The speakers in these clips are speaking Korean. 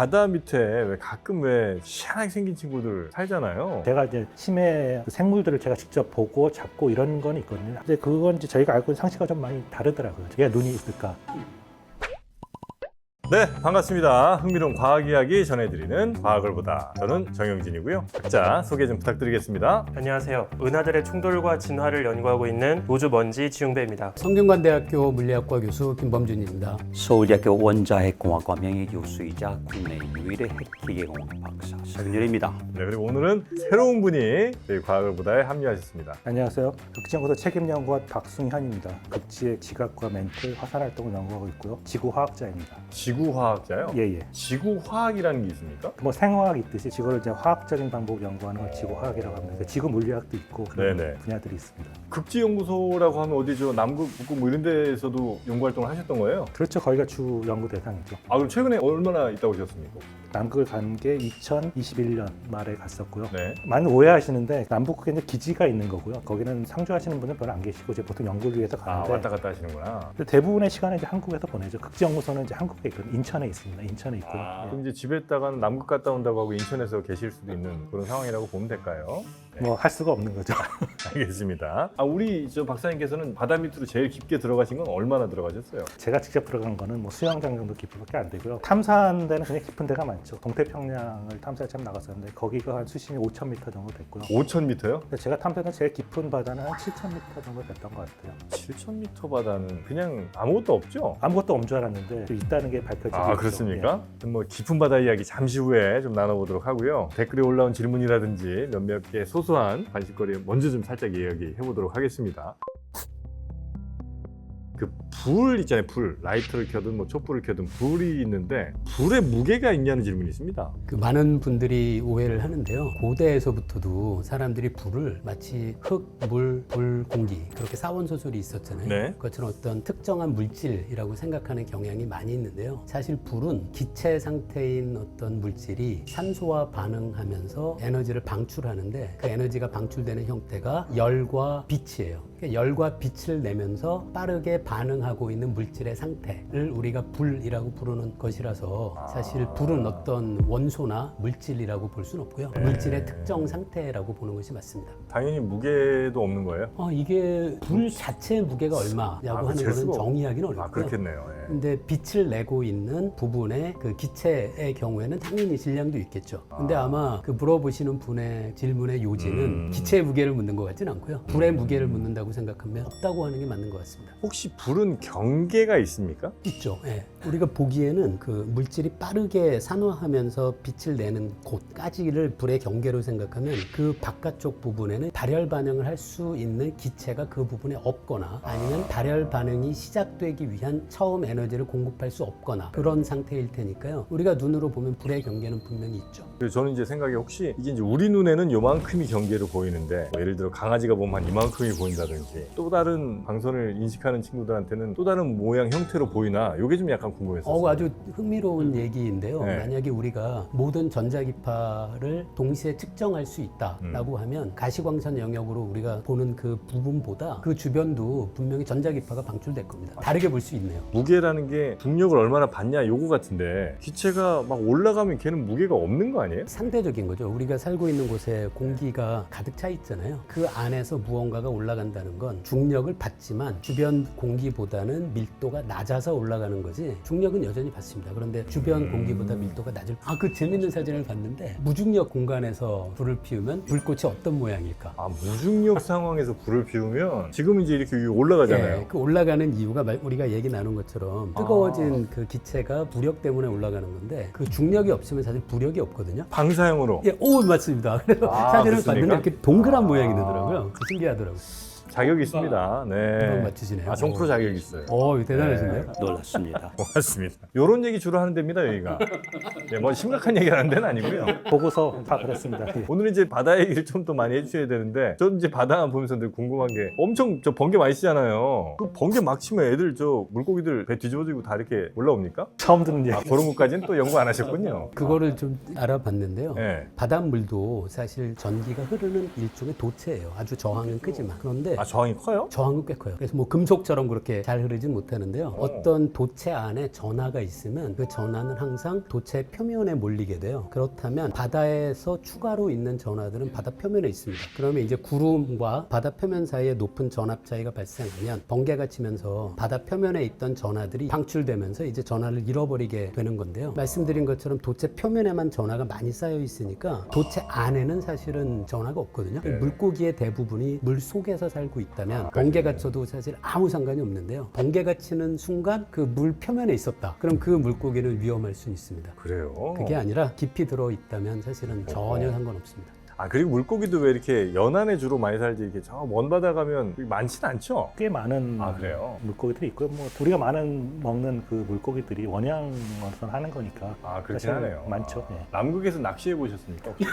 바다 밑에 왜 가끔 왜 희한하게 생긴 친구들 살잖아요. 제가 이제 심해 그 생물들을 제가 직접 보고 잡고 이런 건 있거든요. 근데 그건 이제 저희가 알고 있는 상식과 좀 많이 다르더라고요. 왜 눈이 있을까? 네, 반갑습니다. 흥미로운 과학 이야기 전해드리는 과학을 보다. 저는 정영진이고요. 각자 소개 좀 부탁드리겠습니다. 안녕하세요. 은하들의 충돌과 진화를 연구하고 있는 우주 먼지 지웅배입니다. 성균관대학교 물리학과 교수 김범준입니다. 서울대학교 원자핵공학과 명예교수이자 국내 유일의 핵기계공학 박사 서윤열입니다. 네, 그리고 오늘은 새로운 분이 저희 과학을 보다에 합류하셨습니다. 안녕하세요. 극지연구소 책임연구원 박승현입니다. 극지의 지각과 멘트, 화산 활동을 연구하고 있고요. 지구화학자입니다. 지구 화학자요? 예 예. 지구화학이라는 게 있습니까? 뭐 생화학 있듯이 지구를 이제 화학적인 방법으로 연구하는 걸 지구화학이라고 합니다. 그래서 지구 물리학도 있고 그런 네네. 분야들이 있습니다. 극지연구소라고 하면 어디죠? 남극, 북극 뭐 이런 데에서도 연구 활동을 하셨던 거예요? 그렇죠. 거기가 주 연구 대상이죠. 아, 그럼 최근에 얼마나 있다 오셨습니까? 남극을 간 게 2021년 말에 갔었고요. 네. 많이 오해하시는데 남북극에 이제 기지가 있는 거고요. 거기는 상주하시는 분은 별로 안 계시고 이제 보통 연구를 위해서 아, 가는데 왔다 갔다 하시는구나. 근데 대부분의 시간을 이제 한국에서 보내죠. 극지연구소는 이제 한국에 있거든요. 인천에 있습니다. 인천에 있고요. 아, 예. 그럼 이제 집에 있다가는 남극 갔다 온다고 하고 인천에서 계실 수도 있는 그런 상황이라고 보면 될까요? 뭐 할 수가 없는 거죠. 알겠습니다. 아, 우리 저 박사님께서는 바다 밑으로 제일 깊게 들어가신 건 얼마나 들어가셨어요? 제가 직접 들어간 거는 뭐 수영장 정도 깊이밖에 안 되고요. 탐사한 데는 굉장히 깊은 데가 많죠. 동태평양을 탐사에 참 나갔었는데 거기가 한 수심이 5,000m 정도 됐고요. 5,000m요? 근데 제가 탐사한 제일 깊은 바다는 한 7,000m 정도 됐던 것 같아요. 7,000m 바다는 그냥 아무것도 없죠? 아무것도 없는 줄 알았는데 좀 있다는 게 밝혀지고 아 있죠. 그렇습니까? 뭐 깊은 바다 이야기 잠시 후에 좀 나눠보도록 하고요. 댓글에 올라온 질문이라든지 몇몇 개 소 소한 관심거리 먼저 좀 살짝 이야기해 보도록 하겠습니다. 그 불 있잖아요, 불. 라이터를 켜든 뭐 촛불을 켜든 불이 있는데 불에 무게가 있냐는 질문이 있습니다. 그 많은 분들이 오해를 하는데요. 고대에서부터도 사람들이 불을 마치 흙, 물, 불, 공기 그렇게 사원소설이 있었잖아요. 네. 그것처럼 어떤 특정한 물질이라고 생각하는 경향이 많이 있는데요. 사실 불은 기체 상태인 어떤 물질이 산소와 반응하면서 에너지를 방출하는데 그 에너지가 방출되는 형태가 열과 빛이에요. 열과 빛을 내면서 빠르게 반응하고 있는 물질의 상태를 우리가 불이라고 부르는 것이라서 사실 불은 어떤 원소나 물질이라고 볼 수는 없고요. 네. 물질의 특정 상태라고 보는 것이 맞습니다. 당연히 무게도 없는 거예요. 어, 이게 불 자체의 무게가 얼마냐고 아, 하는 잴 것은 수가 없- 정의하기는 아 어렵고요. 그렇겠네요. 예. 근데 빛을 내고 있는 부분의 그 기체의 경우에는 당연히 질량도 있겠죠. 근데 아. 아마 그 물어보시는 분의 질문의 요지는 음. 기체의 무게를 묻는 것 같지는 않고요. 불의 무게를 묻는다고 생각하면 없다고 하는 게 맞는 것 같습니다. 혹시 불은 경계가 있습니까? 있죠. 예. 우리가 보기에는 그 물질이 빠르게 산화하면서 빛을 내는 곳까지를 불의 경계로 생각하면 그 바깥쪽 부분에는 발열 반응을 할 수 있는 기체가 그 부분에 없거나 아니면 발열 반응이 시작되기 위한 처음 에 너지를 공급할 수 없거나 그런 상태일 테니까요. 우리가 눈으로 보면 불의 경계는 분명히 있죠. 그래서 저는 이제 생각에 혹시 이게 이제 우리 눈에는 요만큼이 경계로 보이는데 뭐 예를 들어 강아지가 보면 한 이만큼이 보인다든지 또 다른 방선을 인식하는 친구들한테는 또 다른 모양 형태로 보이나 이게 좀 약간 궁금했었어요. 어, 아주 흥미로운 얘기인데요. 네. 만약에 우리가 모든 전자기파를 동시에 측정할 수 있다라고 음. 하면 가시광선 영역으로 우리가 보는 그 부분보다 그 주변도 분명히 전자기파가 방출될 겁니다. 다르게 볼 수 있네요. 무게라 는 게 중력을 얼마나 받냐 요거 같은데 기체가 막 올라가면 걔는 무게가 없는 거 아니에요? 상대적인 거죠. 우리가 살고 있는 곳에 공기가 가득 차 있잖아요. 그 안에서 무언가가 올라간다는 건 중력을 받지만 주변 공기보다는 밀도가 낮아서 올라가는 거지 중력은 여전히 받습니다. 그런데 주변 음. 공기보다 밀도가 낮을 아 그 재밌는 사진을 봤는데 무중력 공간에서 불을 피우면 불꽃이 어떤 모양일까? 아 무중력 상황에서 불을 피우면 지금 이제 이렇게 올라가잖아요. 예, 그 올라가는 이유가 말- 우리가 얘기 나눈 것처럼 뜨거워진 그 기체가 부력 때문에 올라가는 건데 그 중력이 없으면 사실 부력이 없거든요. 방사형으로 예, 오 맞습니다. 그래서 아, 사진을 그렇습니까? 봤는데 이렇게 동그란 아. 모양이 되더라고요. 그 신기하더라고요. 자격이 있습니다. 금방 네. 맞추시네요. 아 정프로 자격이 있어요. 어, 이거 대단하신데요? 놀랐습니다. 고맙습니다. 이런 얘기 주로 하는 데입니다 여기가. 네, 뭐 심각한 얘기 하는 데는 아니고요. 보고서 다 그랬습니다. 예. 오늘 이제 바다 얘기를 좀 더 많이 해주셔야 되는데 저는 이제 바다 보면서 늘 궁금한 게 엄청 저 번개 많이 쓰잖아요. 그 번개 막 치면 애들 저 물고기들 배 뒤집어지고 다 이렇게 올라옵니까? 처음 듣는 얘기. 아 그런 것까지는 또 연구 안 하셨군요. 그거를 좀 알아봤는데요. 네. 바닷물도 사실 전기가 흐르는 일종의 도체예요. 아주 저항은 크지만. 그런데 아 저항이 커요? 저항은 꽤 커요. 그래서 뭐 금속처럼 그렇게 잘 흐르진 못하는데요. 어떤 도체 안에 전하가 있으면 그 전하는 항상 도체 표면에 몰리게 돼요. 그렇다면 바다에서 추가로 있는 전하들은 바다 표면에 있습니다. 그러면 이제 구름과 바다 표면 사이에 높은 전압 차이가 발생하면 번개가 치면서 바다 표면에 있던 전하들이 방출되면서 이제 전하를 잃어버리게 되는 건데요. 말씀드린 것처럼 도체 표면에만 전하가 많이 쌓여 있으니까 도체 안에는 사실은 전하가 없거든요. 물고기의 대부분이 물 속에서 살고 있다면 번개가 쳐도 사실 아무 상관이 없는데요. 번개가 치는 순간 그 물 표면에 있었다. 그럼 그 물고기는 위험할 수 있습니다. 그래요. 그게 아니라 깊이 들어 있다면 사실은 전혀 상관없습니다. 아 그리고 물고기도 왜 이렇게 연안에 주로 많이 살지 이렇게 저 먼 바다 가면 많지는 않죠? 꽤 많은 아 그래요? 물고기들이 있고요. 뭐 우리가 많은 먹는 그 물고기들이 원양어선 하는 거니까 아 그렇긴 사실 하네요. 많죠. 아, 예. 남극에서 낚시해 보셨습니까? 혹시?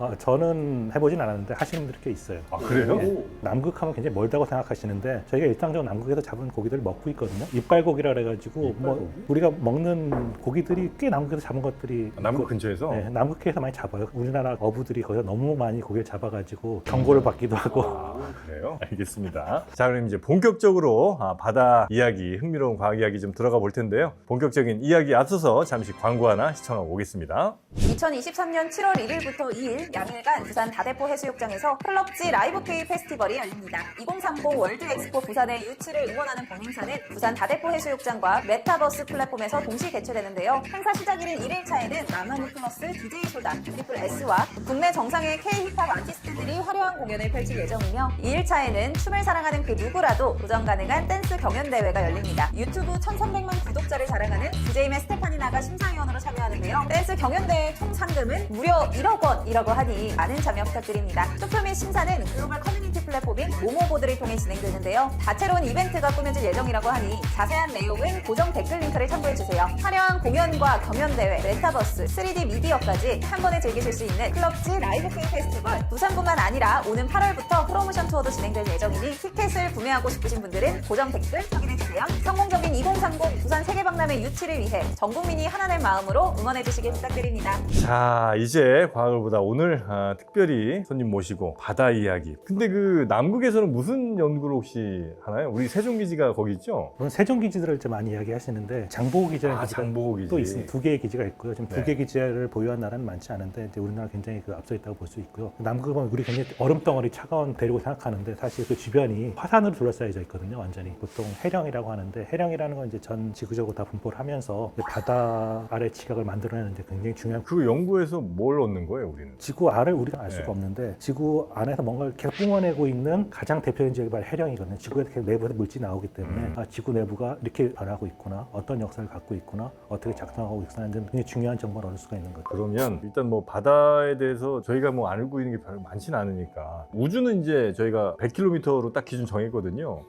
아, 저는 해보진 않았는데 하시는 분들이 꽤 있어요. 아 그래요? 예. 남극하면 굉장히 멀다고 생각하시는데 저희가 일상적으로 남극에서 잡은 고기들을 먹고 있거든요. 이빨고기라 그래가지고 뭐 우리가 먹는 고기들이 꽤 남극에서 잡은 것들이 아, 남극 있고, 근처에서? 네, 남극해에서 많이 잡아요. 우리나라 어부들이 거기서 너무 많이 고기를 잡아가지고 경고를 받기도 하고 아, 그래요? 알겠습니다. 자, 그럼 이제 본격적으로 아, 바다 이야기, 흥미로운 과학 이야기 좀 들어가 볼 텐데요. 본격적인 이야기 앞서서 잠시 광고 하나 시청하고 오겠습니다. 2023년 7월 1일부터 2일 양일간 부산 다대포 해수욕장에서 클럽지 라이브 K 페스티벌이 열립니다. 2030 월드 엑스포 부산의 유치를 응원하는 본행사는 부산 다대포 해수욕장과 메타버스 플랫폼에서 동시 개최되는데요. 행사 시작일인 1일차에는 나만이 플러스 DJ 소다, 트리플 S와 국내 정상의 K-힙합 아티스트들이 화려한 공연을 펼칠 예정이며 2일차에는 춤을 사랑하는 그 누구라도 도전 가능한 댄스 경연 대회가 열립니다. 유튜브 1300만 구독자를 자랑하는 DJ맨 스테파니나가 심사위원으로 참여하는데요. 댄스 경연 대회 총 상금은 무려 1억 원이라고 하니 많은 참여 부탁드립니다. 및 심사는 글로벌 커뮤니티 플랫폼인 모모보드를 통해 진행되는데요. 다채로운 이벤트가 꾸며질 예정이라고 하니 자세한 내용은 고정 댓글 링크를 참고해주세요. 화려한 공연과 경연대회, 메타버스, 3D 미디어까지 한 번에 즐기실 수 있는 클럽지 라이브 K 페스티벌 부산뿐만 아니라 오는 8월부터 프로모션 투어도 진행될 예정이니 티켓을 구매하고 싶으신 분들은 고정 댓글 확인해주세요. 성공적인 2030 부산 세계박람회 유치를 위해 전 국민이 하나된 마음으로 응원해주시길 부탁드립니다. 자, 이제 과학을 보다 오늘 아, 특별히 손님 모시고 바다 이야기. 근데 그 남극에서는 무슨 연구를 혹시 하나요? 우리 세종기지가 거기 있죠? 물론 세종 기지들을 좀 많이 이야기하시는데 장보고 기지라는 아, 기지가 장보고 기지. 또 있습니다. 두 개의 기지가 있고요. 지금 네. 두개 기지를 보유한 나라는 많지 않은데 이제 우리나라 굉장히 그 앞서 있다고 볼 수 있고요. 남극은 우리 굉장히 얼음 덩어리 차가운 대륙을 생각하는데 사실 그 주변이 화산으로 둘러싸여져 있거든요. 완전히 보통 해령이라고 하는데 해령이라는 건 이제 전 지구적으로 다 분포를 하면서 이제 바다 아래 지각을 만들어내는데 굉장히 중요한 그 연구에서 뭘 얻는 거예요, 우리는? 지구 알을 우리가 알 수가 네. 없는데 지구 안에서 뭔가를 계속 뿜어내고 있는 가장 대표적인 지역이 바로 해령이거든요. 지구에 이렇게 내부에서 물질이 나오기 때문에 음. 아, 지구 내부가 이렇게 변하고 있구나, 어떤 역사를 갖고 있구나, 어떻게 작동하고 있구나 하는 굉장히 중요한 정보를 얻을 수가 있는 거죠. 그러면 일단 뭐 바다에 대해서 저희가 뭐 알고 있는 게 별로 많지는 않으니까 우주는 이제 저희가 100km로 딱 기준 정했거든요.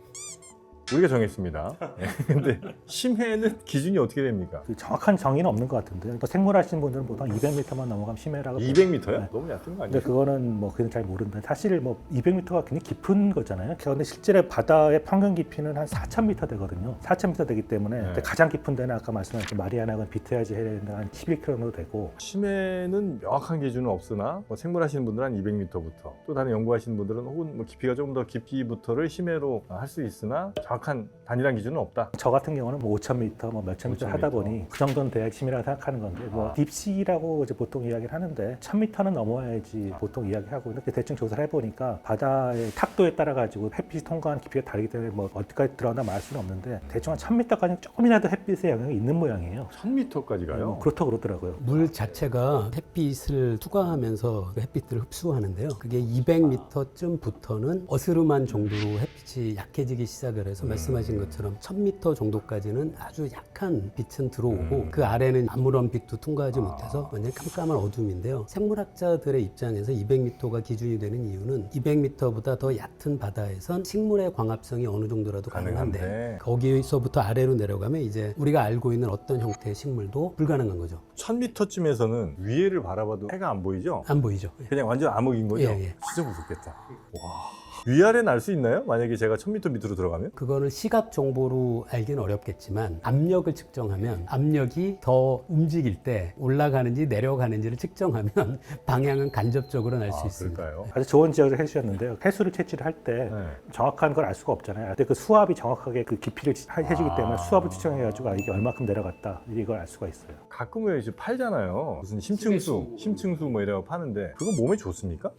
우리가 정했습니다. 예, 근데 심해는 기준이 어떻게 됩니까? 그 정확한 정의는 없는 것 같은데 또 생물 하시는 분들은 보통 200m만 넘어가면 심해라고 200m요? 네. 너무 얕은 거 근데 아니에요? 그거는 뭐 그건 잘 모르는데 사실 뭐 200m가 굉장히 깊은 거잖아요. 그런데 실제로 바다의 평균 깊이는 한 4,000m 되거든요. 4,000m 되기 때문에 네. 가장 깊은 데는 아까 말씀하신 마리아나건 비트야지 해변은 한 11km 정도 되고 심해는 명확한 기준은 없으나 뭐 생물 하시는 분들은 한 200m부터 또 다른 연구하시는 분들은 혹은 뭐 깊이가 조금 더 깊이부터를 심해로 할 수 있으나 정확 한 단일한 기준은 없다. 저 같은 경우는 뭐 5,000m, 뭐 몇천 미터 5,000m. 하다 보니 그 정도는 돼야 심이라고 생각하는 건데 뭐 아. 딥시라고 이제 보통 이야기를 하는데 1,000m는 넘어야지 보통 이야기하고 이렇게 대충 조사를 해보니까 바다의 탁도에 따라 가지고 햇빛이 통과하는 깊이가 다르기 때문에 뭐 어디까지 들어간다 말할 수는 없는데 대충 한 1,000m까지 조금이라도 햇빛의 영향이 있는 모양이에요. 1000m까지 가요? 뭐 그렇다고 그러더라고요. 물 자체가 햇빛을 투과하면서 그 햇빛들을 흡수하는데요. 그게 200m쯤부터는 어스름한 정도로 햇빛이 약해지기 시작을 해서 말씀하신 것처럼 1000m 정도까지는 아주 약한 빛은 들어오고 음. 그 아래는 아무런 빛도 통과하지 못해서 완전 깜깜한 어둠인데요. 생물학자들의 입장에서 200m가 기준이 되는 이유는 200m보다 더 얕은 바다에선 식물의 광합성이 어느 정도라도 가능한데 가능한데. 거기서부터 아래로 내려가면 이제 우리가 알고 있는 어떤 형태의 식물도 불가능한 거죠. 1000m쯤에서는 위에를 바라봐도 해가 안 보이죠? 안 보이죠. 그냥 완전 암흑인 거죠? 예, 예. 진짜 무섭겠다. 와. 위아래 날수 있나요? 만약에 제가 1000m 밑으로 들어가면? 그거는 시각 정보로 알기는 어렵겠지만 압력을 측정하면 압력이 더 움직일 때 올라가는지 내려가는지를 측정하면 방향은 간접적으로 알수 아, 있습니다. 그럴까요? 아주 좋은 지적을 해주셨는데요. 해수를 채취를 할 때 네. 정확한 걸 알 수가 없잖아요. 근데 그 수압이 정확하게 그 깊이를 지- 해주기 때문에 아. 수압을 측정해가지고 아, 이게 얼마큼 내려갔다 이걸 알 수가 있어요. 가끔 왜 이제 팔잖아요. 무슨 심층수, 심층수 뭐 이래고 파는데 그건 몸에 좋습니까?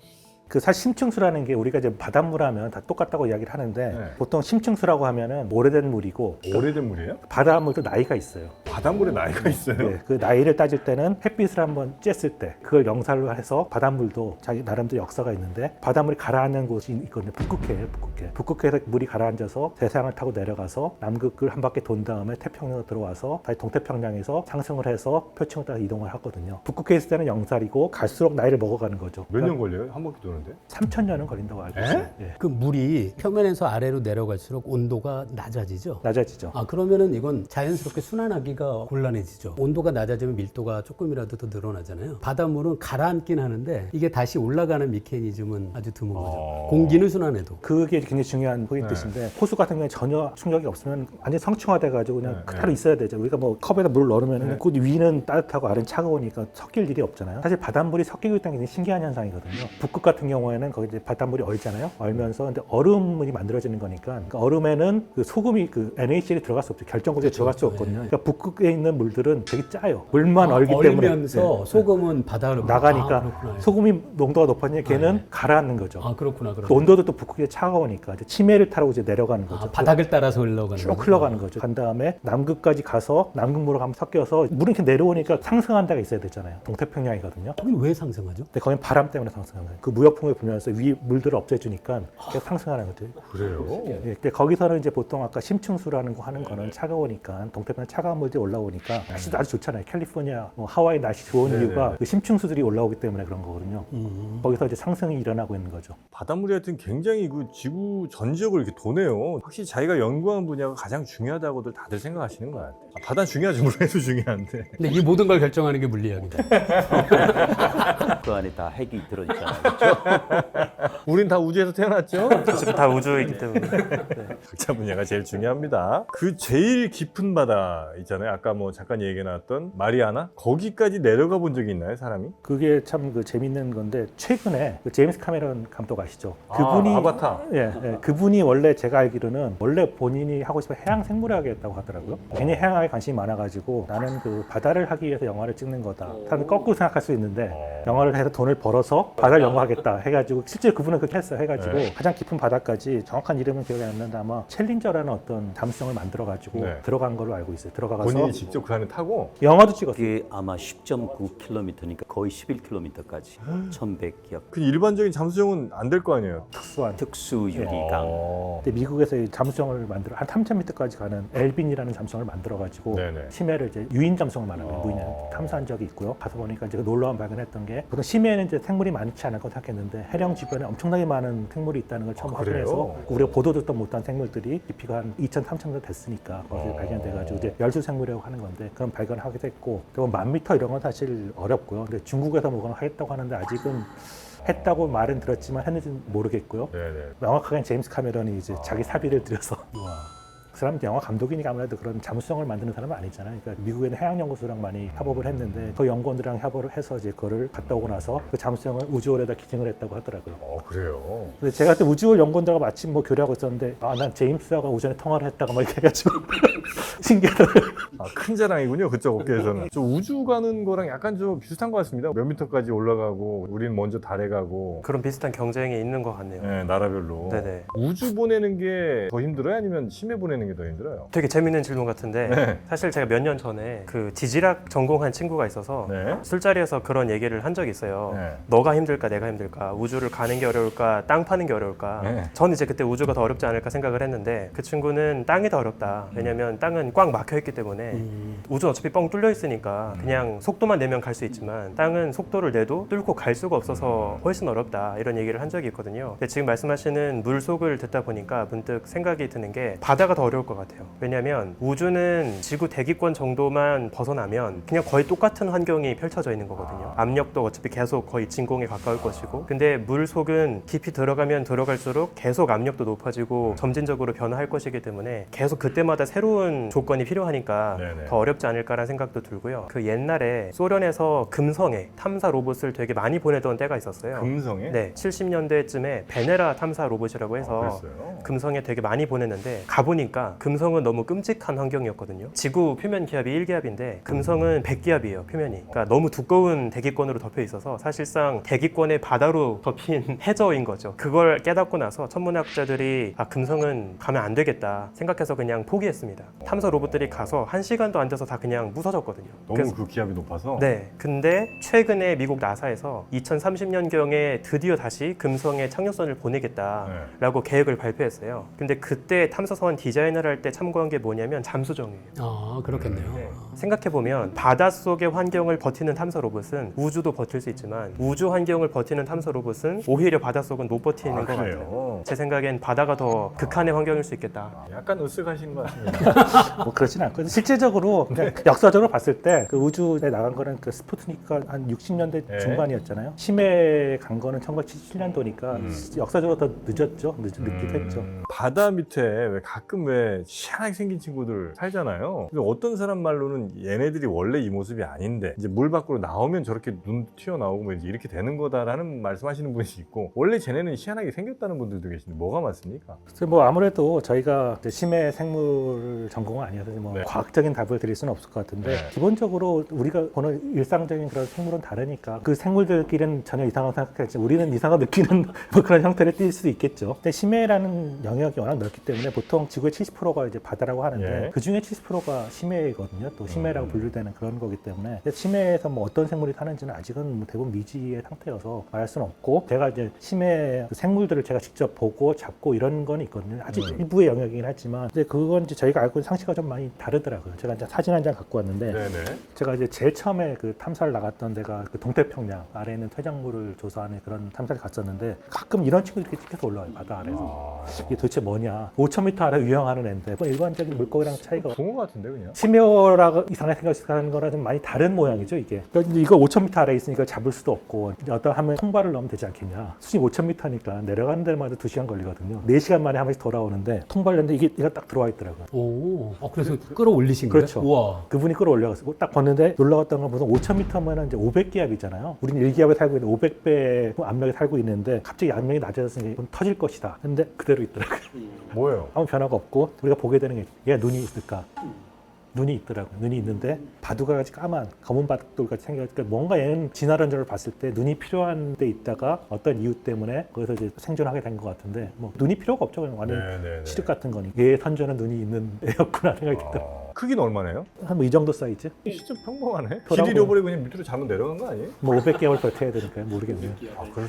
그 사실 심층수라는 게 우리가 이제 바닷물 하면 다 똑같다고 이야기를 하는데 네. 보통 심층수라고 하면은 오래된 물이고 오래된 물이에요? 바닷물도 나이가 있어요. 바닷물에 나이가 있어요. 네, 그 나이를 따질 때는 햇빛을 한번 쬐을 때 그걸 영살로 해서 바닷물도 자기 나름대로 역사가 있는데 바닷물이 가라앉는 곳이 있거든요. 북극해예요, 북극해. 북극해에서 물이 가라앉아서 대서양을 타고 내려가서 남극을 한 바퀴 돈 다음에 태평양으로 들어와서 다시 동태평양에서 상승을 해서 표층을 따라 이동을 하거든요. 북극해에 있을 때는 영살이고 갈수록 나이를 먹어가는 거죠. 몇 년 걸려요? 한 바퀴 도는데? 3천 년은 걸린다고 알고 에? 있어요. 예. 그 물이 표면에서 아래로 내려갈수록 온도가 낮아지죠. 낮아지죠. 아 그러면은 이건 자연스럽게 순환하기가 곤란해지죠. 온도가 낮아지면 밀도가 조금이라도 더 늘어나잖아요. 바닷물은 가라앉긴 하는데 이게 다시 올라가는 메커니즘은 아주 드문 거죠. 어. 공기는 순환해도. 그게 굉장히 중요한 포인트인데 호수 같은 경우에 전혀 충격이 없으면 완전 히 성충화돼 가지고 그냥 네, 그대로 네. 있어야 되죠. 우리가 뭐 컵에다 물을 넣으면 네. 그 위는 따뜻하고 아래는 차가우니까 섞일 일이 없잖아요. 사실 바닷물이 섞이고 있다는 게 굉장히 신기한 현상이거든요. 북극 같은 경우에는 거기 이제 바닷물이 얼잖아요. 얼면서 근데 얼음물이 만들어지는 거니까 그 얼음에는 그 소금이 그 NaCl이 들어갈 수 없죠. 결정구에 들어갈 수 없거든요. 그러니까 북극에 있는 물들은 되게 짜요. 물만 아, 얼기 때문에 얼면서 네. 소금은 바다로 나가니까 아. 소금이 농도가 높아지니까 걔는 아, 네. 가라앉는 거죠. 아 그렇구나 그 그렇구나. 온도도 또 북극이 차가우니까 이제 치매를 타고 이제 내려가는 거죠. 아, 바닥을 따라서 흘러가는 쭉. 흘러가는 거죠. 간 다음에 남극까지 가서 남극물하고 한번 섞여서 물은 이렇게 내려오니까 상승한 데가 있어야 되잖아요. 동태평양이거든요. 거긴 왜 상승하죠? 근데 거긴 바람 때문에 상승하는 거예요. 그 무역 풍을 불면서 위 물들을 없애주니까 계속 상승하는 거죠. 그래요? 예, 근데 거기서는 이제 보통 아까 심층수라는 거 하는 거는 차가우니까 동태평양 차가운 물들이 올라오니까 날씨도 아주 좋잖아요. 캘리포니아, 뭐 하와이 날씨 좋은 네네. 이유가 그 심층수들이 올라오기 때문에 그런 거거든요. 음. 거기서 이제 상승이 일어나고 있는 거죠. 바닷물이 하여튼 굉장히 그 지구 전 지역을 이렇게 도네요. 확실히 자기가 연구한 분야가 가장 중요하다고들 다들 생각하시는 것 같아요. 아, 바다 중요하죠. 물에도 중요한데. 근데 이 모든 걸 결정하는 게 물리학이다. 그 안에 다 핵이 들어있잖아요. 우린 다 우주에서 태어났죠? 어차피 다 우주이기 때문에. 각자 분야가 제일 중요합니다. 그 제일 깊은 바다 있잖아요. 아까 뭐 잠깐 얘기 나왔던 마리아나? 거기까지 내려가 본 적이 있나요, 사람이? 그게 참 그 재밌는 건데 최근에 그 제임스 카메론 감독 아시죠? 그분이 아, 아바타. 예, 예, 그분이 원래 제가 알기로는 원래 본인이 하고 싶어 해양 생물학이었다고 하더라고요. 괜히 해양에 관심이 많아가지고 나는 그 바다를 하기 위해서 영화를 찍는 거다. 사람들 거꾸로 생각할 수 있는데 어. 영화를 해서 돈을 벌어서 바다를 연구하겠다 해가지고 실제 그분은 그렇게 했어요. 해가지고 네. 가장 깊은 바다까지 정확한 이름은 기억이 안 나는데 아마 챌린저라는 어떤 잠수정을 만들어가지고 네. 들어간 걸로 알고 있어요. 들어가서 본인이 직접 그 안에 타고 영화도 찍었어요. 그게 아마 10.9km니까 거의 11km까지 1100여 그 일반적인 잠수정은 안 될 거 아니에요. 특수한 특수 유리강 어. 근데 미국에서 이 잠수정을 만들어 한 3,000m까지 가는 엘빈이라는 잠수정을 만들어가지고 네네. 심해를 이제 유인 잠수정을 말하는. 어. 유인 탐사한 적이 있고요. 가서 보니까 이제 그 놀라운 발견했던 게 보통 심해에는 이제 생물이 많지 않을 거 생각했는데 해령 주변에 엄청나게 많은 생물이 있다는 걸 처음 아, 확인해서 그래요? 우리가 보도 듣도 못한 생물들이 깊이가 한 2,000, 3,000m 됐으니까 거기서 어. 발견돼가지고 이제 열수 생물이라고 하는 건데 그런 발견을 하게 됐고 그리고 만 미터 이런 건 사실 어렵고요. 근데 중국에서 뭐거나 했다고 하는데 아직은 했다고 말은 들었지만 했는지는 모르겠고요. 네네. 명확하게 제임스 카메론이 이제 자기 사비를 들여서 그 사람은 영화 감독이니까 아무래도 그런 잠수정을 만드는 사람은 아니잖아요. 그러니까 미국에는 해양연구소랑 많이 협업을 했는데 그 연구원들이랑 협업을 해서 이제 그거를 갔다 오고 나서 그 잠수정을 우주홀에다 기증을 했다고 하더라고요. 어, 그래요. 근데 제가 그때 우주홀 연구원들하고 마침 뭐 교류하고 있었는데 아 난 제임스하고 오전에 통화를 했다가 막 이렇게 해가지고 신기하더라고요. 아, 큰 자랑이군요. 그쪽 업계에서는. 저 우주 가는 거랑 약간 좀 비슷한 것 같습니다. 몇 미터까지 올라가고, 우리는 먼저 달에 가고. 그런 비슷한 경쟁이 있는 것 같네요. 네, 나라별로. 네네. 우주 보내는 게 더 힘들어요? 아니면 심해 보내는 게 더 힘들어요? 되게 재밌는 질문 같은데 네. 사실 제가 몇 년 전에 그 지질학 전공한 친구가 있어서 네. 술자리에서 그런 얘기를 한 적이 있어요. 네. 너가 힘들까 내가 힘들까 우주를 가는 게 어려울까 땅 파는 게 어려울까 네. 저는 이제 그때 우주가 더 어렵지 않을까 생각을 했는데 그 친구는 땅이 더 어렵다 왜냐면 땅은 꽉 막혀 있기 때문에 음. 우주 어차피 뻥 뚫려 있으니까 그냥 속도만 내면 갈 수 있지만 땅은 속도를 내도 뚫고 갈 수가 없어서 훨씬 어렵다 이런 얘기를 한 적이 있거든요. 근데 지금 말씀하시는 물 속을 듣다 보니까 문득 생각이 드는 게 바다가 더 어려울 것 같아요. 왜냐하면 우주는 지구 대기권 정도만 벗어나면 그냥 거의 똑같은 환경이 펼쳐져 있는 거거든요. 압력도 어차피 계속 거의 진공에 가까울 것이고 근데 물 속은 깊이 들어가면 들어갈수록 계속 압력도 높아지고 점진적으로 변화할 것이기 때문에 계속 그때마다 새로운 조건이 필요하니까 네네. 더 어렵지 않을까라는 생각도 들고요. 그 옛날에 소련에서 금성에 탐사 로봇을 되게 많이 보내던 때가 있었어요. 금성에? 네, 70년대쯤에 베네라 탐사 로봇이라고 해서 아. 금성에 되게 많이 보냈는데 가보니까 금성은 너무 끔찍한 환경이었거든요. 지구 표면 기압이 1기압인데 금성은 100기압이에요, 표면이. 그러니까 너무 두꺼운 대기권으로 덮여 있어서 사실상 대기권의 바다로 덮인 해저인 거죠. 그걸 깨닫고 나서 천문학자들이 아, 금성은 가면 안 되겠다 생각해서 그냥 포기했습니다. 탐사 로봇들이 가서 한 시간도 안 돼서 다 그냥 부서졌거든요. 너무 그래서 그 기압이 높아서 네. 근데 최근에 미국 나사에서 2030년경에 드디어 다시 금성에 착륙선을 보내겠다 라고 계획을 발표했어요. 근데 그때 탐사선 디자인 을 할 때 참고한 게 뭐냐면 잠수정이에요. 아 그렇겠네요. 생각해 보면 바닷속의 환경을 버티는 탐사 로봇은 우주도 버틸 수 있지만 우주 환경을 버티는 탐사 로봇은 오히려 바닷속은 못 버티는 아, 것 같아요. 제 생각엔 바다가 더 극한의 환경일 수 있겠다. 약간 으쓱하신 것 같습니다. 뭐 그렇진 않거든요. 실제적으로 그냥 역사적으로 봤을 때 그 우주에 나간 거는 그 스푸트니크가 한 60년대 네. 중반이었잖아요. 심해 간 거는 1977년도니까 음. 역사적으로 더 늦었죠. 늦, 늦기도 했죠. 음, 바다 밑에 왜 가끔 왜 희한하게 생긴 친구들 살잖아요. 근데 어떤 사람 말로는 얘네들이 원래 이 모습이 아닌데 이제 물 밖으로 나오면 저렇게 눈 튀어나오고 뭐 이렇게 되는 거다라는 말씀하시는 분이 있고 원래 쟤네는 희한하게 생겼다는 분들도 계신데 뭐가 맞습니까? 뭐 아무래도 저희가 이제 심해 생물 전공은 아니어서 뭐 네. 과학적인 답을 드릴 수는 없을 것 같은데 네. 기본적으로 우리가 보는 일상적인 그런 생물은 다르니까 그 생물들끼리는 전혀 이상하고 생각하지 우리는 이상하고 느끼는 뭐 그런 형태를 띌 수도 있겠죠. 근데 심해라는 영역 이 워낙 넓기 때문에 보통 지구의 70%가 이제 바다라고 하는데 예. 그 중에 70%가 심해거든요. 또 심해라고 음. 분류되는 그런 거기 때문에 근데 심해에서 뭐 어떤 생물이 사는지는 아직은 뭐 대부분 미지의 상태여서 말할 수는 없고 제가 이제 심해 그 생물들을 제가 직접 보고 잡고 이런 건 있거든요. 아직 음. 일부의 영역이긴 하지만 근데 그건 이제 저희가 알고 있는 상식과 좀 많이 다르더라고요. 제가 이제 사진 한 장 갖고 왔는데 네네. 제가 이제 제일 처음에 그 탐사를 나갔던 데가 그 동태평양 아래에 있는 퇴적물을 조사하는 그런 탐사를 갔었는데 가끔 이런 친구들이 찍혀서 올라와요 바다 아래에서 아, 이게 도대체 뭐냐 5,000m 아래 유영하는 애인데 뭐 일반적인 물고기랑 차이가 붕어 같은데 그냥. 심해어라고 이상하게 생각하는 거랑 좀 많이 다른 모양이죠 이게 그러니까 이거 5,000m 아래에 있으니까 잡을 수도 없고 어떤 하면 통발을 넣으면 되지 않겠냐 수심 5,000m니까 내려가는 데마다 2시간 걸리거든요 4시간 만에 한 번씩 돌아오는데 통발을 넣는데 이게 얘가 딱 들어와 있더라고요 오, 어, 그래서 끌어올리신 거예요? 그렇죠. 우와. 그분이 끌어올려가지고 딱 봤는데 놀라 갔던 건 무슨 5,000m면 이제 500기압이잖아요. 우리는 1기압에 살고 있는데 500배 압력에 살고 있는데 갑자기 압력이 낮아졌으니 좀 터질 것이다. 근데 그대로 있더라고요. 뭐예요? 아무 변화가 없고 우리가 보게 되는 게 얘가 눈이 있을까? 눈이 있더라고요. 눈이 있는데 바둑과 같이 까만 검은 바둑돌 같이 생겨니까 뭔가 얘는 진화론적으로 봤을 때 눈이 필요한 데 있다가 어떤 이유 때문에 거기서 이제 생존하게 된 것 같은데 뭐 눈이 필요가 없죠. 그냥 완전 네 네 네. 시륵 같은 거니. 얘 선조는 눈이 있는 애였구나 생각이 들더라고요. 아, 크기는 얼마네요? 한 뭐 이 정도 사이즈? 진짜 평범하네. 돌아보고. 길 잃어버리고 그냥 밑으로 자면 내려간 거 아니에요? 뭐 500개월 버텨야 되니까 모르겠네요.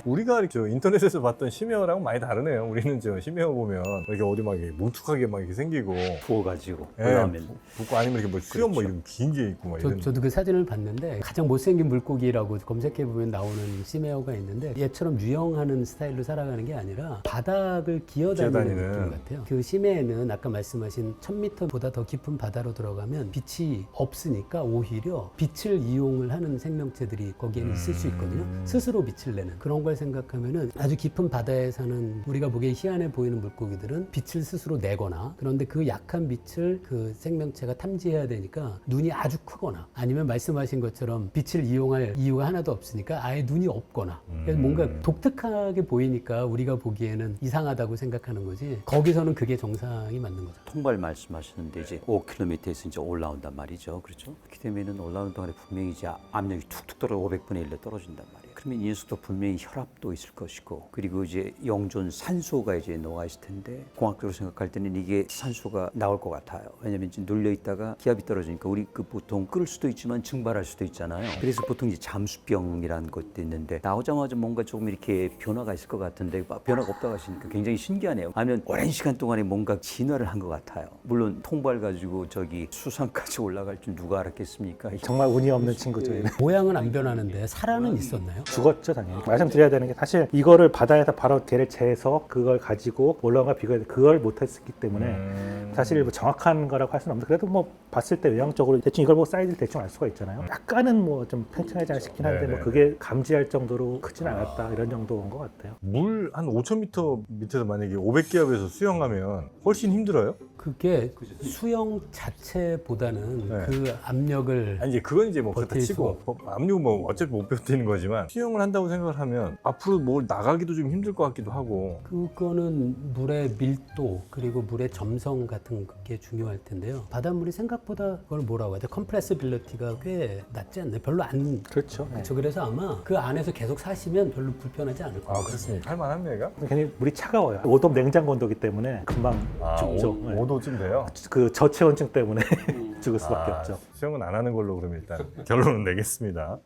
우리가 저 인터넷에서 봤던 심해어랑은 많이 다르네요. 우리는 저 심해어 보면 이렇게 어디 막 이렇게 뭉툭하게 막 이렇게 생기고 부어가지고 예, 올라오면 붙고 아니면 이렇게 뭐 수염 뭐 이런 긴 게 있고 막 저, 이런. 저도 그 사진을 봤는데 가장 못생긴 물고기라고 검색해 보면 나오는 심해어가 있는데 얘처럼 유영하는 스타일로 살아가는 게 아니라 바닥을 기어다니는 기어다니는. 느낌 같아요. 그 심해에는 아까 말씀하신 1000m보다 더 깊은 바다로 들어가면 빛이 없으니까 오히려 빛을 이용을 하는 생명체들이 거기에는 있을 수 있거든요. 음. 스스로 빛을 내는 그런 걸 생각하면은 아주 깊은 바다에 사는 우리가 보기에 희한해 보이는 물고기들은 빛을 스스로 내거나 그런데 그 약한 빛을 그 생명체가 탐지해야 되니까 눈이 아주 크거나 아니면 말씀하신 것처럼 빛을 이용할 이유가 하나도 없으니까 아예 눈이 없거나 그래서 음. 뭔가 독특하게 보이니까 우리가 보기에는 이상하다고 생각하는 거지 거기서는 그게 정상이 맞는 거죠. 통발 말씀하셨는데 이제 5km 에서 이제 올라온단 말이죠. 그렇죠? 그렇게 되면은 올라오는 동안에 분명히 이제 압력이 툭툭 떨어 500분의 1로 떨어진단 말이에요. 그러면 이 녀석도 분명히 혈압도 있을 것이고 그리고 이제 영존 산소가 이제 녹아 있을 텐데 공학적으로 생각할 때는 이게 산소가 나올 것 같아요. 왜냐면 이제 눌려 있다가 기압이 떨어지니까 우리 그 보통 끓을 수도 있지만 증발할 수도 있잖아요. 그래서 보통 이제 잠수병이라는 것도 있는데 나오자마자 뭔가 조금 이렇게 변화가 있을 것 같은데 막 변화가 없다고 하시니까 굉장히 신기하네요. 하면 오랜 시간 동안에 뭔가 진화를 한 것 같아요. 물론 통발 가지고 저기 수상까지 올라갈 줄 누가 알았겠습니까? 정말 운이 없는 친구죠. 얘는. 모양은 안 변하는데 살아는 있었나요? 죽었죠 당연히. 말씀드려야 되는 게 사실 이거를 바다에서 바로 걔를 재서 그걸 가지고 올라온과 비교해 그걸 못했기 때문에 음. 사실 뭐 정확한 거라고 할 수는 없는데 그래도 뭐 봤을 때 외형적으로 대충 이걸 보고 사이즈를 대충 알 수가 있잖아요. 약간은 뭐 좀 팽창하지 않으시긴 한데 뭐 네네. 그게 감지할 정도로 크진 않았다 이런 정도인 것 같아요. 물 한 5,000m 밑에서 만약에 500기압에서 수영하면 훨씬 힘들어요? 그게 수영 자체보다는 네. 그 압력을 아니 이제 그건 이제 뭐 그렇다 버틸 치고 뭐 압류 뭐 어차피 못 버티는 거지만 수영을 한다고 생각을 하면 앞으로 뭘 나가기도 좀 힘들 것 같기도 하고 그거는 물의 밀도 그리고 물의 점성 같은 게 중요할 텐데요. 바닷물이 생각보다 그걸 뭐라고 해야 돼? 컴프레스빌리티가 꽤 낮지 않나요? 별로 안 그렇죠 네. 그렇죠. 그래서 아마 그 안에서 계속 사시면 별로 불편하지 않을 거예요. 그렇습니다. 할만한 얘가? 굉장히 물이 차가워요 5도 냉장고 온도기 때문에 금방 아, 죽죠 네. 5도 쯤 돼요? 그 저체온증 때문에 죽을 수밖에 아, 없죠 수영은 안 하는 걸로 그러면 일단 결론은 내겠습니다.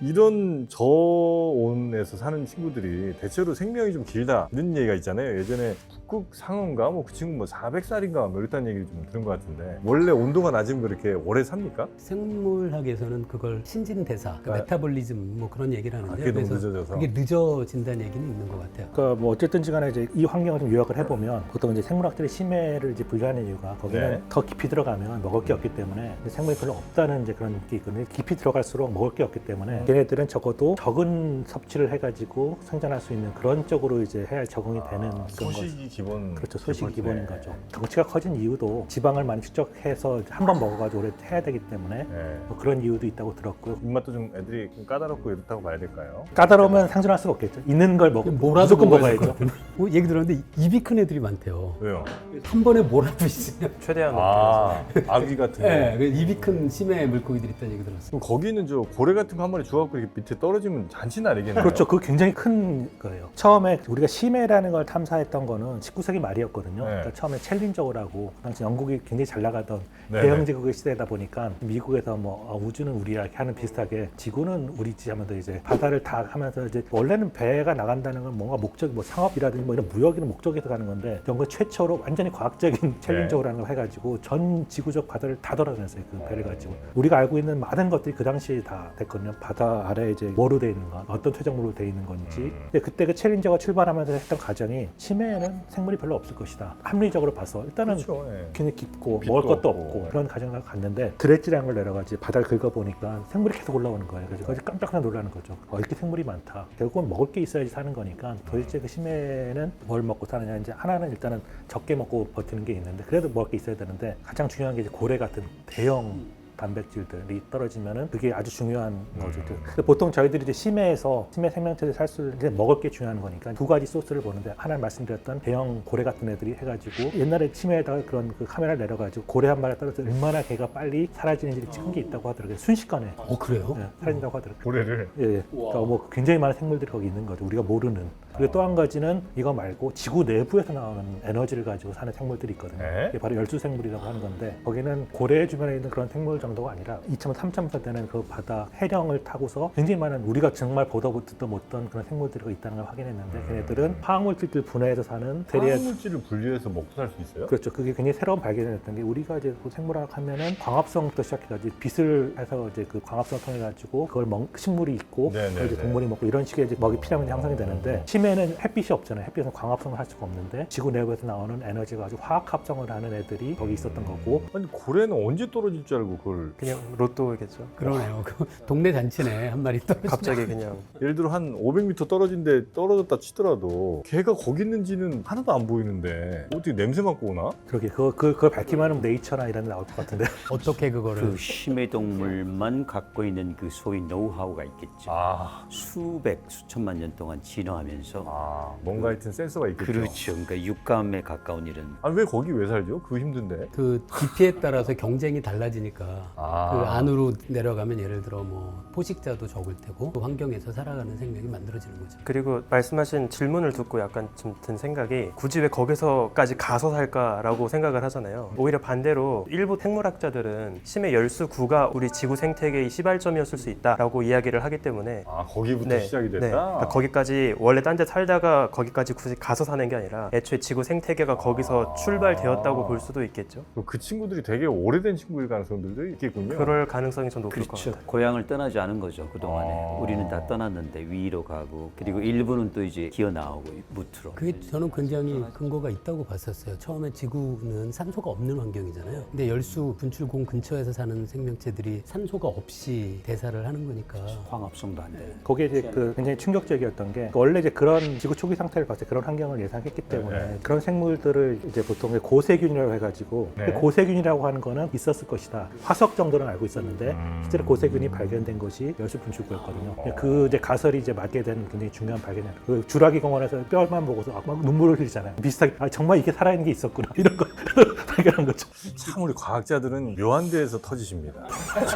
이런 저온에서 사는 친구들이 대체로 생명이 좀 길다 이런 얘기가 있잖아요. 예전에 북극 상어인가 뭐 그 친구 뭐 400살인가 뭐 이랬다는 얘기를 좀 들은 것 같은데 원래 온도가 낮으면 그렇게 오래 삽니까? 생물학에서는 그걸 신진대사, 그 아. 메타볼리즘 뭐 그런 얘기를 하는데 아, 그게 너무 늦어져서. 그게 늦어진다는 얘기는 있는 것 같아요. 그러니까 뭐 어쨌든지 간에 이제 이 환경을 좀 요약을 해보면 보통 이제 생물학들이 심해를 이제 분류하는 이유가 거기는 네. 더 깊이 들어가면 먹을 게 없기 때문에 생물이 별로 없다는 이제 그런 게 있거든요. 깊이 들어갈수록 먹을 게 없기 때문에 걔네들은 적어도 적은 섭취를 해가지고 생존할 수 있는 그런 쪽으로 이제 해야 적응이 되는 그런 거. 소식이 기본 그렇죠. 소식이. 기본인 거죠. 덩치가 커진 이유도 지방을 많이 축적해서 한 번 먹어가지고 오래 해야 되기 때문에 네. 뭐 그런 이유도 있다고 들었고요. 입맛도 좀 애들이 좀 까다롭고 이렇다고 봐야 될까요? 까다로우면 생존할 수가 없겠죠. 있는 걸 먹, 뭐라도 무조건 먹어야 먹어야죠. 같은데. 뭐 얘기 들었는데 입이 큰 애들이 많대요. 왜요? 한 번에 뭐라도 있으면. 최대한. 아 아기 같은 거. 네, 그 입이 큰 심해 물고기들이 있다는 얘기 들었어요. 그럼 거기는 저 고래 같은 거 한 마리 주워 갖고 이렇게 밑에 떨어지면 잔치는 아니겠네요. 그렇죠. 그거 굉장히 큰 거예요. 처음에 우리가 심해라는 걸 탐사했던 거는 19세기 말이었거든요. 네. 그러니까 처음에 챌린저라고 당시 영국이 굉장히 잘 나가던 네, 대형 제국의 시대다 보니까 미국에서 뭐 아, 우주는 우리야 이렇게 하는 비슷하게 지구는 우리지 하면서 이제 바다를 다 하면서 이제 원래는 배가 나간다는 건 뭔가 목적이 뭐 상업이라든지 뭐 이런 무역이나 목적에서 가는 건데 영국 최초로 완전히 과학적인 챌린저라는 걸 해가지고 전 지구적 바다를 다 돌아다녔어요 그 배를 가지고 우리가 알고 있는 많은 것들이 그 당시에 다 됐거든요 바다 아래 이제 뭐로 돼 있는 건 어떤 퇴적물로 돼 있는 건지 음. 근데 그때 그 챌린저가 출발하면서 했던 가정이 심해에는 생물이 별로 없을 것이다 합리적으로 봐서 일단은 그렇죠. 예. 굉장히 깊고 빛도 먹을 것도 없고. 없고 그런 가정을 갔는데 드레지라는 걸 내려가지 바다를 긁어보니까 생물이 계속 올라오는 거예요. 그래서 거기서 깜짝 놀라는 거죠. 어, 이렇게 생물이 많다. 결국은 먹을 게 있어야지 사는 거니까 도대체 그 심해는 뭘 먹고 사느냐 이제 하나는 일단은 적게 먹고 버티는 게 있는데 그래도 먹을 게 있어야 되는데 가장 중요한 게 이제 고래 같은 대형 단백질들이 떨어지면은 그게 아주 중요한 거죠. 근데 보통 저희들이 이제 심해에서 심해 생명체들 살수 이제 먹을 게 중요한 거니까 두 가지 소스를 보는데 하나 말씀드렸던 대형 고래 같은 애들이 해가지고 옛날에 심해에다가 그런 그 카메라를 내려가지고 고래 한 마리 떨어져 얼마나 걔가 빨리 사라지는지 찍은 게 있다고 하더라고요. 순식간에 어, 그래요? 네, 사라진다고 하더라고요. 고래를 예, 예. 그러니까 뭐 굉장히 많은 생물들이 거기 있는 거죠. 우리가 모르는. 그리고 또 한 가지는 이거 말고 지구 내부에서 나오는 에너지를 가지고 사는 생물들이 있거든요. 네. 이게 바로 열수 생물이라고 하는 건데 거기는 고래 주변에 있는 그런 생물 정도가 아니라 2천 3천 되는 그 바다 해령을 타고서 굉장히 많은 우리가 정말 보다 듣도 못던 그런 생물들이 있다는 걸 확인했는데 걔네들은 화학물질들 분해해서 사는 세리에 화학물질을 분리해서 먹고 살 수 있어요? 그렇죠. 그게 굉장히 새로운 발견이었던 게 우리가 이제 그 생물학 하면은 광합성부터 시작해가지고 빛을 해서 이제 그 광합성 통해 가지고 그걸 먹 식물이 있고 네, 네, 그걸 이제 네. 동물이 먹고 이런 식의 이제 먹이 피라미드 형성이 되는데 심해 는 햇빛이 없잖아요. 햇빛은 광합성을 할 수가 없는데 지구 내부에서 나오는 에너지가 아주 화학 합성을 하는 애들이 거기 있었던 거고 아니 고래는 언제 떨어질 줄 알고 그걸 그냥 로또겠죠. 그러네요. 그 동네 잔치네 한 마리 떨어지. 갑자기 그냥 예를 들어 한 500m 떨어진데 떨어졌다 치더라도 걔가 거기 있는지는 하나도 안 보이는데 어떻게 냄새 맡고 오나? 그렇게 그거 그, 그걸 밝히면 네이처나 이런 데 나올 것 같은데 어떻게 그거를 그 심해 동물만 갖고 있는 그 소위 노하우가 있겠죠. 아 수백 수천만 년 동안 진화하면서 거죠. 아, 뭔가 하여튼 센서가 있겠죠. 그렇죠. 그러니까 육감에 가까운 일은 아, 왜 거기 왜 살죠? 그거 힘든데. 그 깊이에 따라서 경쟁이 달라지니까 아. 그 안으로 내려가면 예를 들어 뭐 포식자도 적을 테고 그 환경에서 살아가는 생명이 만들어지는 거죠. 그리고 말씀하신 질문을 듣고 약간 좀 든 생각이 굳이 왜 거기서까지 가서 살까라고 생각을 하잖아요. 오히려 반대로 일부 생물학자들은 심해 열수 9가 우리 지구 생태계의 시발점이었을 수 있다라고 이야기를 하기 때문에 아, 거기부터 시작이 됐다. 네. 그러니까 거기까지 원래 딴데 살다가 거기까지 굳이 가서 사는 게 아니라 애초에 지구 생태계가 거기서 아. 출발되었다고 볼 수도 있겠죠. 그 친구들이 되게 오래된 친구일 가능성들도 있겠군요. 그럴 가능성이 좀 높을 것 그렇죠. 같아요. 고향을 떠나지 않은 거죠 그 동안에 아. 우리는 다 떠났는데 위로 가고 그리고 일부는 또 이제 기어 나오고 무트로. 그게 저는 굉장히 근거가 있다고 봤었어요. 처음에 지구는 산소가 없는 환경이잖아요. 근데 열수 분출공 근처에서 사는 생명체들이 산소가 없이 대사를 하는 거니까 광합성도 안 되는. 거기에 이제 그 굉장히 충격적이었던 게 원래 이제 그런 지구 초기 상태를 봤을 때 그런 환경을 예상했기 때문에 네. 그런 생물들을 이제 보통 고세균이라고 해가지고 네. 그 고세균이라고 하는 거는 있었을 것이다. 화석 정도는 알고 있었는데 음. 실제로 고세균이 발견된 것이 열수 분출구였거든요. 그 이제 가설이 이제 맞게 된 굉장히 중요한 발견이에요. 그 주라기 공원에서 뼈만 보고서 아, 막 눈물을 흘리잖아요. 비슷하게 아, 정말 이게 살아있는 게 있었구나 이런 거 발견한 거죠. 참 우리 과학자들은 묘한 데에서 터지십니다.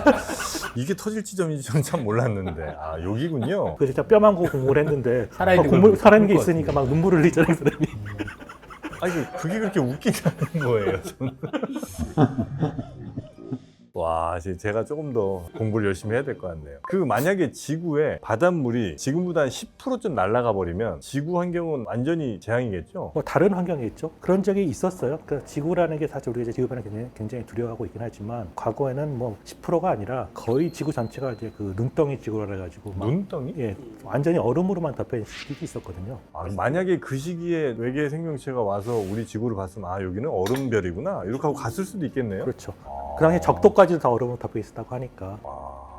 이게 터질 지점인지 저는 참 몰랐는데 아 여기군요. 그 진짜 뼈만 보고 공부를 했는데 살아있는 막걸 살아있는 게볼 있으니까 막 눈물을 흘리잖아요, 그 사람이. 아니 그- 그게 그렇게 웃기다는 거예요. 저는. 와, 이제 제가 조금 더 공부를 열심히 해야 될 것 같네요. 그 만약에 지구에 바닷물이 지금보다 한 10%좀 날아가 버리면 지구 환경은 완전히 재앙이겠죠. 뭐 다른 환경에 있죠. 그런 적이 있었어요. 그러니까 지구라는 게 사실 우리가 이제 지구 변화 굉장히, 굉장히 두려워하고 있긴 하지만 과거에는 뭐 10%가 아니라 거의 지구 전체가 이제 그 눈덩이 지구라 해가지고 막 눈덩이? 예, 완전히 얼음으로만 덮여 있는 시기가 있었거든요. 아, 만약에 그 시기에 외계 생명체가 와서 우리 지구를 봤으면 아 여기는 얼음별이구나 이렇게 하고 갔을 수도 있겠네요. 그렇죠. 아. 그 당시에 적도까지 도다 얼음으로 있었다고 하니까. 아,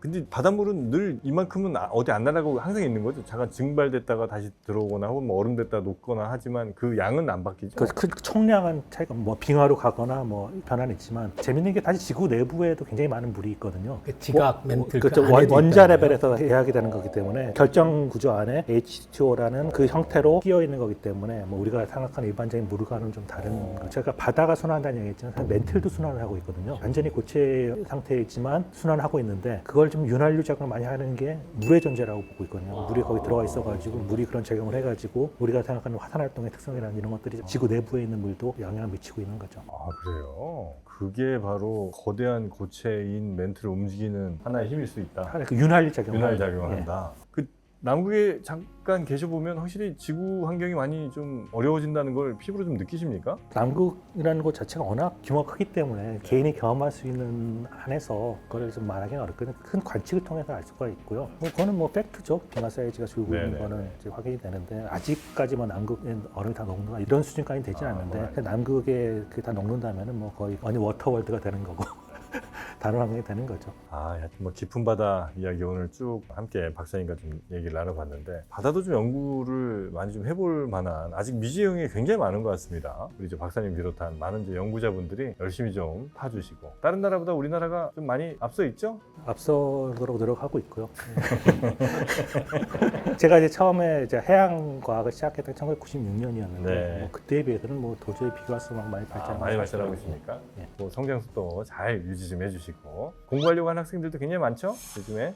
근데 바닷물은 늘 이만큼은 아- 어디 안 날아가고 항상 있는 거죠. 잠깐 증발됐다가 다시 들어오거나 혹은 뭐 얼음 됐다 녹거나 하지만 그 양은 안 바뀌죠. 그큰 총량한 차이가 뭐 빙하로 가거나 뭐 변화는 있지만 재밌는 게 사실 지구 내부에도 굉장히 많은 물이 있거든요. 그 지각 멘틀 그렇죠. 그 원, 원자 레벨에서 해약이 되는 거기 때문에 결정 구조 안에 H2O라는 그 형태로 끼어 있는 거기 때문에 뭐 우리가 생각하는 일반적인 물과는 좀 다른 거. 제가 바다가 순환한다는 얘기했지만 사실 멘틀도 순환을 하고 있거든요. 완전히 고체 상태이지만 순환하고 있는데 그걸 좀 윤활유 작용을 많이 하는 게 물의 존재라고 보고 있거든요. 물이 거기 들어가 있어가지고 물이 그런 작용을 해가지고 우리가 생각하는 화산 활동의 특성이라는 이런 것들이 지구 내부에 있는 물도 영향을 미치고 있는 거죠. 아 그래요. 그게 바로 거대한 고체인 멘트를 움직이는 하나의 힘일 수 있다. 그 윤활유 작용. 윤활 작용을 예. 한다. 그 남극에 잠깐 계셔 보면 확실히 지구 환경이 많이 좀 어려워진다는 걸 피부로 좀 느끼십니까? 남극이라는 곳 자체가 워낙 규모가 크기 때문에 개인이 경험할 수 있는 한에서 그걸 좀 말하기는 어렵거든요. 큰 관측을 통해서 알 수가 있고요. 뭐 그거는 뭐 팩트죠. 빙하 사이즈가 줄고 있는 네네. 거는 이제 확인이 되는데 아직까지 뭐 남극에 얼음이 다 녹는다 이런 수준까지 되진 아, 않는데 네. 남극에 그게 다 녹는다면은 뭐 거의 어니 워터월드가 되는 거고 다른 환경이 되는 거죠. 아, 하여튼 뭐 깊은 바다 이야기 오늘 쭉 함께 박사님과 좀 얘기를 나눠봤는데 바다도 좀 연구를 많이 좀 해볼 만한 아직 미지형이 굉장히 많은 것 같습니다. 우리 이제 박사님 비롯한 많은 이제 연구자분들이 열심히 좀 파주시고 다른 나라보다 우리나라가 좀 많이 앞서 있죠? 앞서도록 노력하고 있고요. 제가 이제 처음에 이제 해양 과학을 시작했던 1996년이었는데 네. 뭐 그때에 비해서는 뭐 도저히 비교할 수 없는 많이 아, 발전 많이 발전하고 있으니까 예. 또 성장 속도 잘 유지 좀 해주시고 공부하려고 하는 학생들도 굉장히 많죠? 요즘에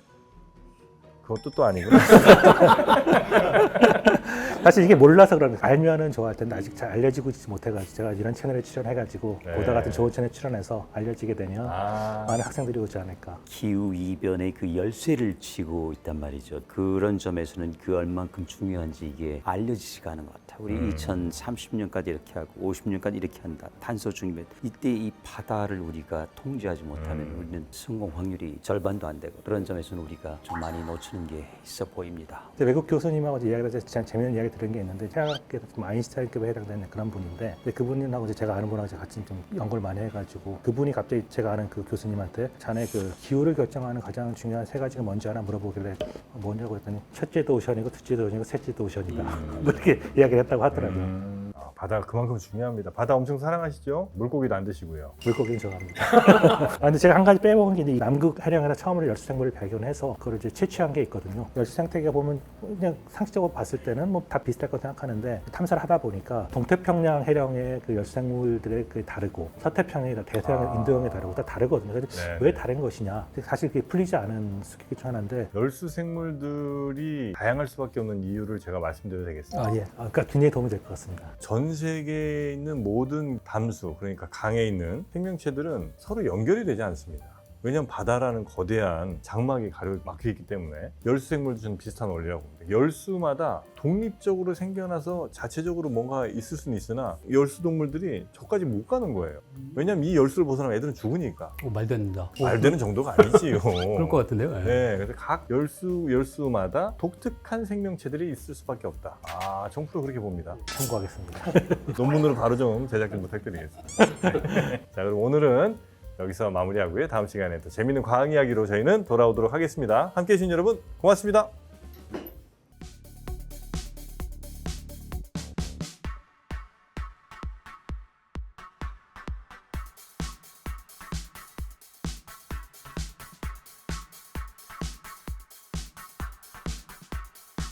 그것도 또 아니구나. 사실 이게 몰라서 그러는 거예요. 알면은 좋아할 텐데 아직 잘 알려지고 있지 못해가지고 제가 이런 채널에 출연해가지고 네. 보다 같은 좋은 채널 출연해서 알려지게 되면 아, 많은 학생들이 오지 않을까. 기후 이변의 그 열쇠를 쥐고 있단 말이죠. 그런 점에서는 그 얼만큼 중요한지 이게 알려지지가 않은 것 같아요. 우리 음. 2030년까지 이렇게 하고 50년까지 이렇게 한다. 탄소 중이면 이때 이 바다를 우리가 통제하지 못하면 음. 우리는 성공 확률이 절반도 안 되고 그런 점에서는 우리가 좀 많이 놓치는 게 있어 보입니다. 이제 외국 교수님하고 이제 이야기를 해서 참 재미있는 이야기 들은 게 있는데 생각해도 좀 아인슈타인급에 해당되는 그런 분인데 그분하고 이제 제가 아는 분하고 이제 같이 좀 연구를 많이 해가지고 그분이 갑자기 제가 아는 그 교수님한테 자네 그 기후를 결정하는 가장 중요한 세 가지가 뭔지 하나 물어보길래 뭐냐고 했더니 첫째도 오션이고 둘째도 오션이고 셋째도 오션이다. 뭐 이렇게 이야기를 했다고 하더라고요. 음, 아, 바다가 그만큼 중요합니다. 바다 엄청 사랑하시죠? 물고기도 안 드시고요. 물고기는 좋아합니다. 아, 근데 제가 한 가지 빼먹은 게이 남극 해령에서 처음으로 열수 생물을 발견해서 그걸 이제 채취한 게 있거든요. 열수 생태계가 보면 그냥 상식적으로 봤을 때는 뭐 다 비슷할 거 생각하는데 탐사를 하다 보니까 동태평양 해령의 그 열수 생물들의 그 다르고 서태평양이나 대서양 아. 인도양이 다르고 다 다르거든요. 그래서 네, 왜 네. 다른 것이냐? 사실 그게 풀리지 않은 수기 중 하나인데 열수 생물들이 다양할 수밖에 없는 이유를 제가 말씀드려도 되겠습니다. 아 예, 아, 그러니까 굉장히 도움이 될 것 같습니다. 전 세계에 있는 모든 담수, 그러니까 강에 있는 생명체들은 서로 연결이 되지 않습니다. 왜냐하면 바다라는 거대한 장막이 가려 막혀 있기 때문에 열수 생물도 좀 비슷한 원리라고 봅니다. 열수마다 독립적으로 생겨나서 자체적으로 뭔가 있을 수는 있으나 열수 동물들이 저까지 못 가는 거예요. 왜냐하면 이 열수를 벗어나면 애들은 죽으니까. 오, 말 됩니다. 오, 말 되는 정도가 아니지요. 그럴 것 같은데요. 예. 네, 그래서 각 열수 열수마다 독특한 생명체들이 있을 수밖에 없다. 아, 정프로 그렇게 봅니다. 참고하겠습니다. 논문으로 바로 좀 제작 좀 부탁드리겠습니다. 자, 그럼 오늘은 여기서 마무리하고요. 다음 시간에 또 재밌는 과학 이야기로 저희는 돌아오도록 하겠습니다. 함께 해주신 여러분 고맙습니다.